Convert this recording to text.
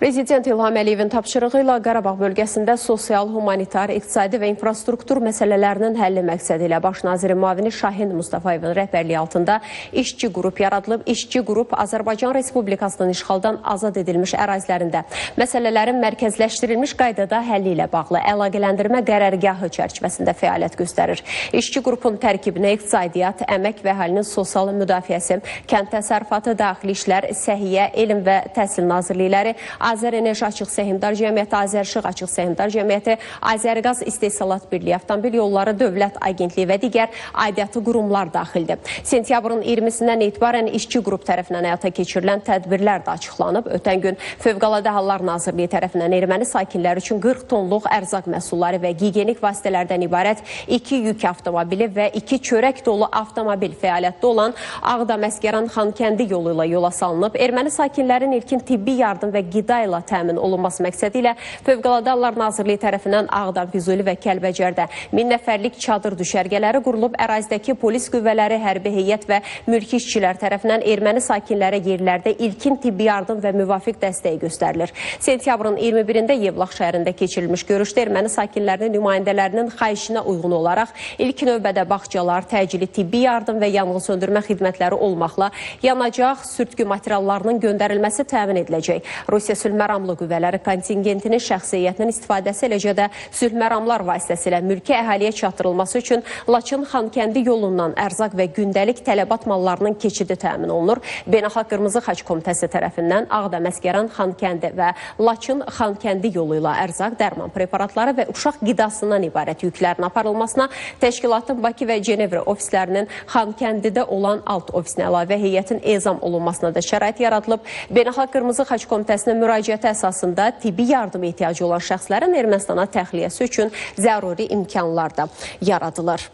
Prezident İlham Əliyevin tapşırığı ilə Qarabağ bölgəsində sosial, humanitar, iqtisadi və infrastruktur məsələlərinin həlli məqsədi ilə Baş nazirin müavini Şahin Mustafayevin rəhbərliyi altında işçi qrup yaradılıb. İşçi qrup Azərbaycan Respublikasının işğaldan azad edilmiş ərazilərində məsələlərin mərkəzləşdirilmiş qaydada həlli ilə bağlı əlaqələndirmə qərargahı çərçivəsində fəaliyyət göstərir. İşçi qrupun tərkibinə iqtisadiyyat, əmək və əhalinin sosial müdafiəsi, kənd təsərrüfatı, daxili işlər, səhiyyə, elm və təhsil nazirlikləri, Azərenerji Açıq Səhmdar Cəmiyyəti, Azərişıq Açıq Səhmdar Cəmiyyəti, Azərqaz İstehsalat Birliyi, Avtomobil Yolları Dövlət Agentliyi və digər aidiyyatı qurumlar daxildir. Sentyabrın 20-sindən etibarən işçi qrup tərəfindən həyata keçirilən tədbirlər də açıqlanıb. Ötən gün Fövqəladə Hallar Nazirliyi tərəfindən erməni sakinləri üçün 40 tonluq ərzaq məhsulları və gigiyenik vasitələrdən ibarət 2 yük avtomobili və 2 çörək dolu avtomobil fəaliyyətdə olan Ağdam Əsgəran Xankəndi yolu ilə yola salınıb. Erməni sakinlərin ilkin tibbi yardım və qida ilə təmin olunması məqsədi ilə Fövqəladə Hallar Nazirliyi tərəfindən Ağdam, Füzuli və Kəlbəcərdə min nəfərlik çadır düşərgələri qurulub. Ərazidəki polis qüvvələri, hərbi heyət və mülki işçilər tərəfindən erməni sakinlərə yerlərdə ilkin tibbi yardım və müvafiq dəstək göstərilir. Sentyabrın 21-də Yevlax şəhərində keçirilmiş görüşdə erməni sakinlərinin nümayəndələrinin xahişinə uyğun olaraq ilk növbədə bağçalar, təcili tibbi yardım və yanğın söndürmə xidmətləri olmaqla yanacaq, sürtkü materiallarının göndərilməsi təmin ediləcək. Rusiya sülhməramlı qüvvələri kontingentinin şəxsi heyətinin istifadəsi eləcə də sülhməramlar vasitəsilə mülki əhaliyə çatdırılması üçün Laçın Xankəndi yolundan ərzaq və gündəlik tələbat mallarının keçidi təmin olunur. Beynəlxalq Qırmızı Xaç Komitəsi tərəfindən Ağdam, Əsgəran, Xankəndi və Laçın Xankəndi yolu ilə ərzaq, dərman preparatları və uşaq qidasından ibarət yüklərin aparılmasına təşkilatın Bakı və Cenevra ofislərinin Xankəndidə olan alt ofisinə əlavə heyətin ezam olunmasına da şərait yaradılıb. Beynəlxalq Qırmızı Xaç Komitəsinin müraciəti əsasında tibbi yardım ehtiyacı olan şəxslərin Ermənistana təxliyəsi üçün zəruri imkanlar da yaradılır.